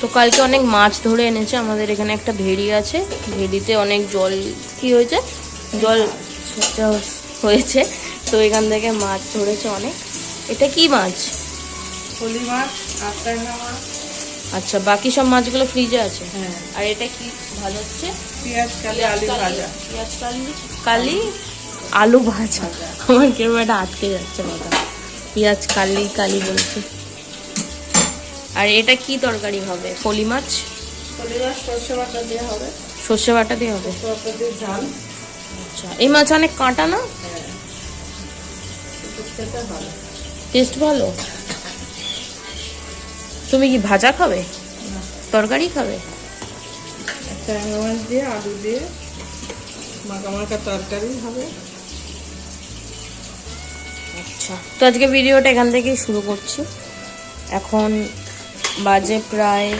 তো কালকে অনেক মাছ ধরে এনেছে আমাদের এখানে একটা ভেড়ি আছে ভেড়িতে অনেক জল কি হয়েছে? জল হয়েছে তো এখান থেকে মাছ ধরেছে অনেক। এটা কি মাছ? পলি মাছ আচ্ছা বাকি সব মাছগুলো ফ্রিজে আছে? হ্যাঁ। আর এটা কি ভালো হচ্ছে? পেঁয়াজ কালি আলু ভাজা। পেঁয়াজ কালি কালি আলু ভাজা। আমার কেউ একটা আটকে যাচ্ছে মাথা। পেঁয়াজ কালি কালি বলছে। আর এটা কি তরকারি হবে? ফলি মাছ? সর্ষে বাটা দেওয়া হবে। সর্ষে বাটা দিয়ে হবে? ঝাল। আচ্ছা এই মাছ অনেক কাঁটা না? হ্যাঁ। টেস্ট ভালো? তুমি কি ভাজা খাবে? তরকারি খাবে? ট্যাংরা মাছ দিয়ে আলু দিয়ে মাখা তরকারি হবে। আচ্ছা তো আজকে ভিডিওটা এখান থেকেই শুরু করছি। এখন বাজে প্রায়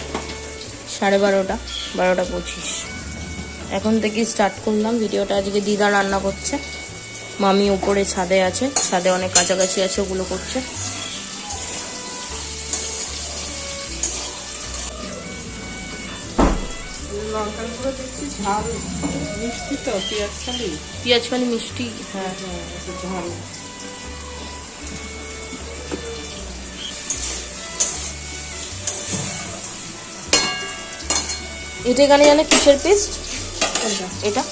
সাড়ে বারোটা বারোটা পঁচিশ। এখন থেকেই স্টার্ট করলাম। ভিডিওটা আজকে দিদা রান্না করছে। মামি উপরে ছাদে আছে। ছাদে অনেক কাছাকাছি আছে ওগুলো করছে। পেঁয়াজ খালি? পেঁয়াজ খালি মিষ্টি। হ্যাঁ হ্যাঁ এটা এখানে জানে কিসের পেস্ট? এটা?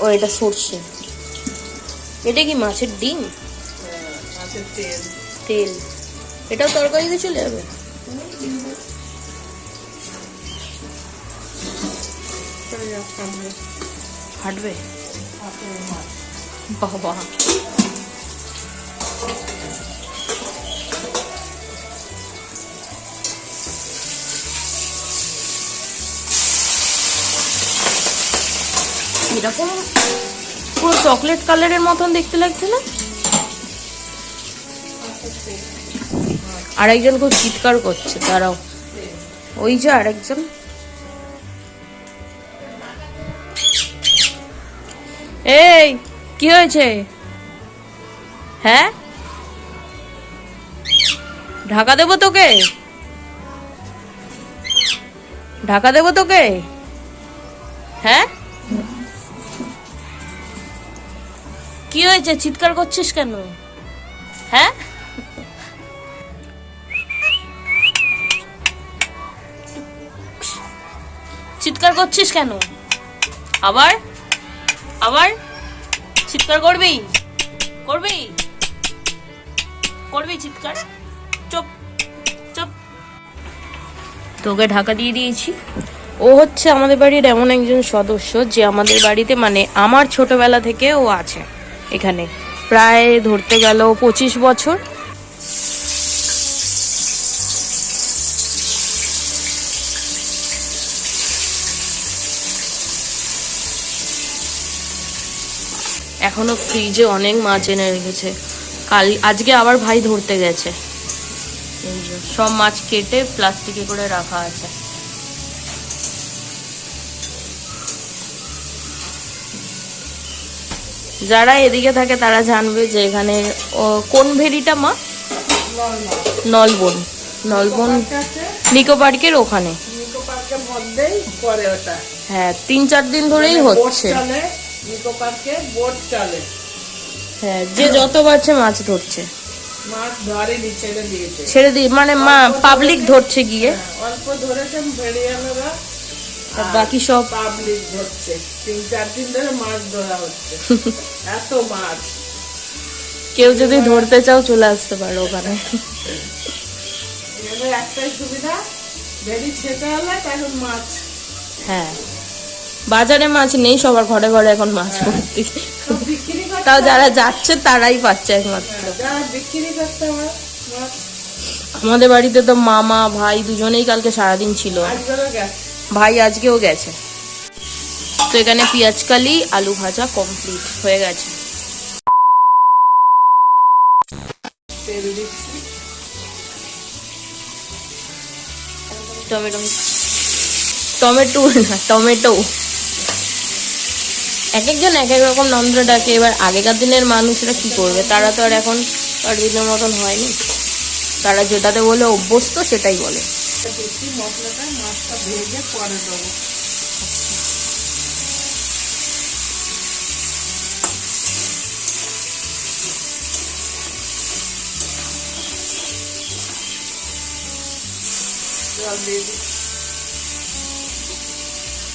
ও এটা সর্ষে। এটা কি মাছের ডিম? তেল। তেল এটাও তরকারিতে চলে যাবে? হাঁটবে বাবা এরকম পুরো চকলেট কালারের মতন দেখতে লাগছে না? আরেকজন খুব চিৎকার করছে, দাঁড়াও। ওই যে আরেকজন। এই, কি হয়েছে? হ্যাঁ? ঢাকা দেবো তোকে? ঢাকা দেবো তোকে? হ্যাঁ? কি হয়েছে? চিৎকার করছিস কেন? হ্যাঁ? চিৎকার করছিস কেন? আবার? আবার? চিৎকার করবি? করবি? করবি চিৎকার? চুপ চুপ। তোকে ঢাকা দিয়ে দিয়েছি। ও হচ্ছে আমাদের বাড়ির এমন একজন সদস্য যে আমাদের বাড়িতে মানে আমার ছোটবেলা থেকে ও আছে। এখানে। প্রায় ধরতে গেল পঁচিশ বছর। এখনও ফ্রিজে অনেক মাছ এনে রেখেছে। কাল, আজকে আবার ভাই ধরতে গেছে। সব মাছ কেটে প্লাস্টিকে করে রাখা আছে। যারা এদিকে থাকে তারা জানবে যে এখানে কোন ভেরিটা মা? নলবন। নলবন নিকো পার্কের ওখানে। হ্যাঁ তিন চার দিন ধরেই হচ্ছে। বোট চলে। হ্যাঁ যে যত পারছে মাছ ধরছে। ছেড়ে দিয়ে মানে মা পাবলিক ধরছে গিয়ে। হ্যাঁ, অল্প আর বাকি সব পাবলিক ধরছে তিন চার দিন ধরে মাছ ধরা হচ্ছে। এত মাছ। কেউ যদি ধরতে চাও চলে আসতে পারো ওখানে। একটাই সুবিধা ভেড়ি খেতে হলে তখন মাছ। হ্যাঁ। বাজারে মাছ নেই সবার ঘরে ঘরে এখন মাছ ভর্তি। তো বিক্রি করতে তাও যারা যাচ্ছে তারাই পাচ্ছে একমাত্র। হ্যাঁ, হয় আমাদের বাড়িতে তো মামা ভাই দুজনেই কালকে সারাদিন ছিল। ভাই আজকেও গেছে। তো এখানে পেঁয়াজ কালি, আলু ভাজা কমপ্লিট হয়ে গেছে। টমেটো টমেটো না, টমেটো। এক একজন এক এক রকম নাম ডাকে, এবার আগেকার দিনের মানুষরা কি করবে? তারা তো আর এখন দিনের মতন হয়নি। তারা যেটাতে বলে অভ্যস্ত, সেটাই বলে। দিচ্ছি মশলাটা মাছটা ভেজে পরে দেবো।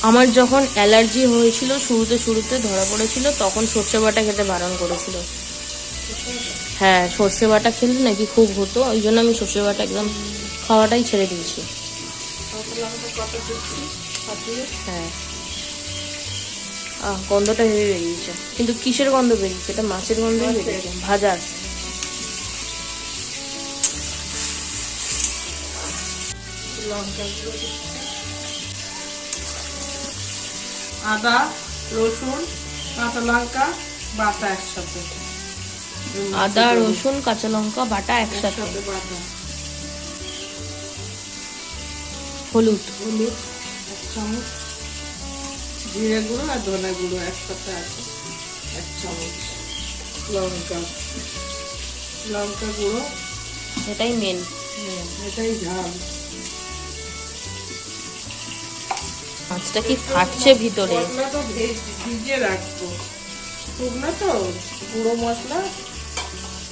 আমার যখন অ্যালার্জি হয়েছিল শুরুতে শুরুতে ধরা পড়েছিল তখন সর্ষে বাটা খেতে বারণ করেছিল। হ্যাঁ সর্ষে বাটা খেলে নাকি খুব হতো ওই জন্য আমি সর্ষে বাটা একদম খাওয়াটাই ছেড়ে দিয়েছি। হ্যাঁ। আহ গন্ধটা হেভি বেরিয়েছে। কিন্তু কিসের গন্ধ বেরিয়েছে? এটা মাছের গন্ধই। বেরিয়েছে। ভাজার। আদা রসুন কাঁচা লঙ্কা বাটা একসাথে। আদা রসুন কাঁচা লঙ্কা বাটা একসাথে। একসাথে বাটা। হলুদ। হলুদ এক চামচ। জিরে গুঁড়ো আর ধনে গুঁড়ো একসাথে আছে এক চামচ। লঙ্কা। লঙ্কা গুঁড়ো। এটাই মেন এটাই ঝাল। মাছটা কি ফাটছে ভিতরে? ভেজ- ভিজিয়ে রাখব। শুকনো তো? গুঁড়ো মশলা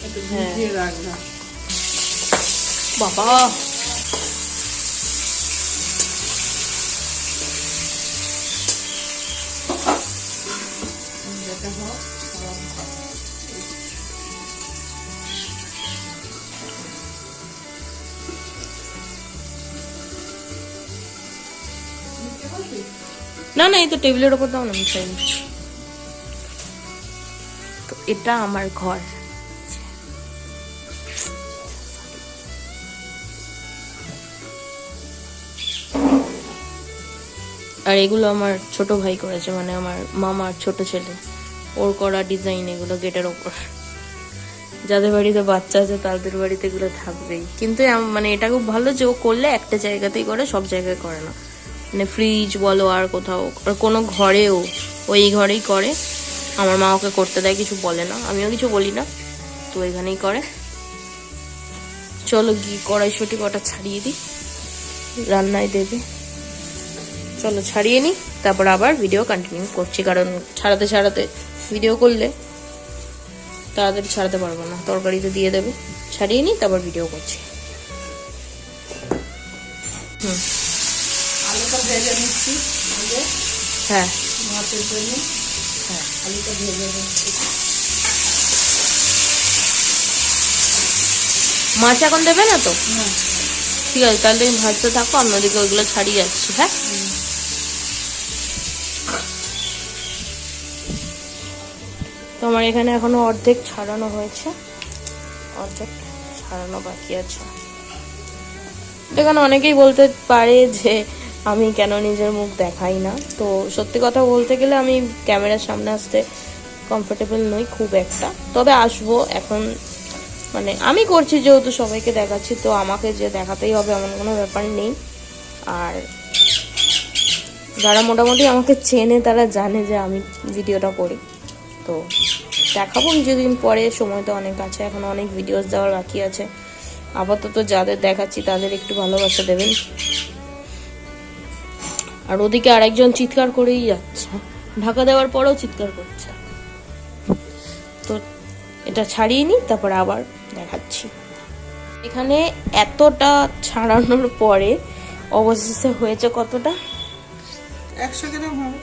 একটু হ্যাঁ। ভিজিয়ে রাখলাম বাবা! না না, এই তো টেবিলের ওপর দাও না আমি। তো এটা আমার ঘর। আর এগুলো আমার ছোট ভাই করেছে মানে আমার মামার ছোট ছেলে। ওর করা ডিজাইন এগুলো গেটের ওপর যাদের বাড়িতে বাচ্চা আছে, তাদের বাড়িতে এগুলো থাকবেই। কিন্তু মানে এটা খুব ভালো যে ও করলে একটা জায়গাতেই করে, সব জায়গায় করে না। মানে ফ্রিজ বলো আর কোথাও, আর কোনো ঘরেও ওই ঘরেই করে। আমার মা ওকে করতে দেয়, কিছু বলে না। আমিও কিছু বলি না, তো এখানেই করে। চলো গিয়ে কড়াইশুটি কটা ছাড়িয়ে দিই, রান্নায় দেবে। চলো ছাড়িয়ে নিই, তারপর আবার ভিডিও কন্টিনিউ করছি, কারণ ছাড়াতে ছাড়াতে ভিডিও করলে তাড়াতাড়ি ছাড়াতে পারব না। তরকারিতে দিয়ে দেবে। ছাড়িয়ে নিই, তারপর ভিডিও করছি। হুম। ভেজে নিচ্ছি হ্যাঁ। মাছের জন্য হ্যাঁ আলুটা ভেজে নিচ্ছি মাছ এখন দেবে না তো? ঠিক আছে তাহলে তুমি ভাজতে থাকো অন্যদিকে ওইগুলো ছাড়িয়ে যাচ্ছি হ্যাঁ? তো আমার এখানে এখনও অর্ধেক ছাড়ানো হয়েছে। অর্ধেক ছাড়ানো বাকি আছে। এখানে অনেকেই বলতে পারে যে আমি কেন নিজের মুখ দেখাই না? তো সত্যি কথা বলতে গেলে আমি ক্যামেরার সামনে আসতে কমফোর্টেবল নই, খুব একটা। তবে আসব এখন। মানে আমি করছি যেহেতু সবাইকে দেখাচ্ছি, তো আমাকে যে দেখাতেই হবে এমন কোনো ব্যাপার নেই। আর যারা মোটামুটি আমাকে চেনে, তারা জানে যে আমি ভিডিওটা করি। তো দেখাবো কিছুদিন পরে, সময় তো অনেক আছে, এখন অনেক ভিডিওস দেওয়ার বাকি আছে। আপাতত যাদের দেখাচ্ছি, তাদের একটু ভালোবাসা দেবেন। আর ওদিকে আরেকজন চিৎকার করেই যাচ্ছে। ঢাকা দেওয়ার পরেও চিৎকার করছে। তো এটা ছাড়িয়ে নিই তারপর আবার দেখাচ্ছি। এখানে এতটা ছাড়ানোর পরে অবশেষে হয়েছে কতটা? একশো গ্রাম হবে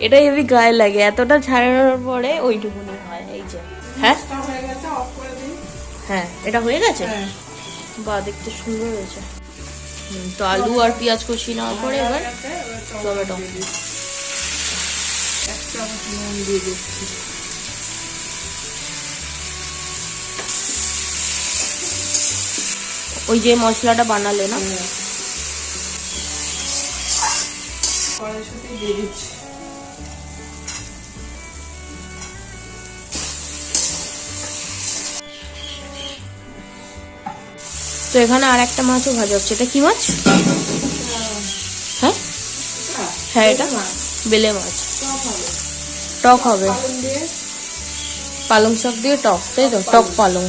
এটা হেভি গায়ে লাগে এতটা ছাড়ানোর পরে ওইটুকুনি হয় এই যে। হ্যাঁ? হয়ে এটা হয়ে গেছে? হ্যাঁ। বা দেখতে সুন্দর হয়েছে। তো আলু আর পেঁয়াজ কষি নেওয়ার পরে এবার টমেটো। এক চামচ নুন দিয়ে দিচ্ছি ওই যে মশলাটা বানালে না হ্যাঁ। দিয়ে দিচ্ছি তো এখানে আর একটা মাছও ভাজা হচ্ছে। এটা কি মাছ? হ্যাঁ? হ্যাঁ এটা বেলে মাছ। টক হবে। পালং শাক দিয়ে টক তাই তো? টক পালং।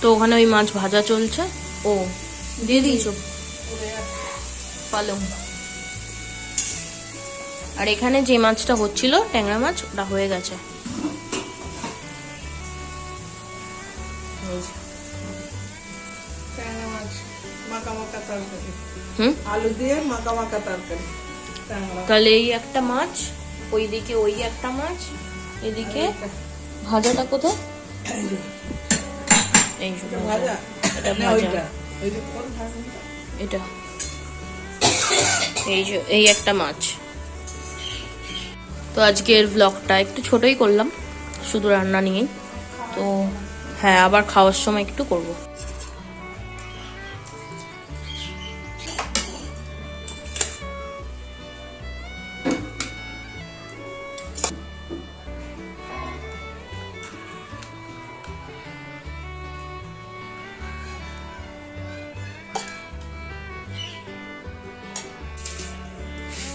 তো ওখানে ওই মাছ ভাজা চলছে। ও দিয়ে দিয়েছ পালং। আর এখানে যে মাছটা হচ্ছিল ট্যাংরা মাছ ওটা হয়ে গেছে। তরকারি। হুম? আলু দিয়ে মাখা মাখা তরকারি। তাহলে এই একটা মাছ ওইদিকে ওই একটা মাছ এদিকে ভাজাটা কোথায়? এই এটা ভাজা। ভাজা। এই যে এই একটা মাছ। তো আজকের ব্লগটা একটু ছোটই করলাম শুধু রান্না নিয়েই। তো হ্যাঁ আবার খাওয়ার সময় একটু করব।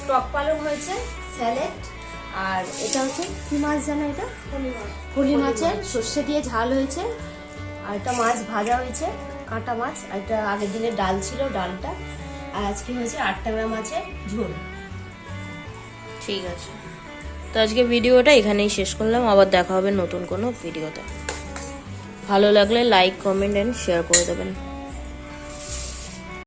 টক পালং হয়েছে স্যালেড আর এটা হচ্ছে কি মাছ জানো এটা? ফলি মাছের সর্ষে দিয়ে ঝাল হয়েছে আর একটা মাছ ভাজা হয়েছে কাঁটা মাছ আর একটা আগের দিনের ডাল ছিল ডালটা আর আজকে হয়েছে আটটাঙ্গা মাছের ঝোল। ঠিক আছে। তো আজকে ভিডিওটা এখানেই শেষ করলাম আবার দেখা হবে নতুন কোনো ভিডিওতে। ভালো লাগলে লাইক কমেন্ট অ্যান্ড শেয়ার করে দেবেন।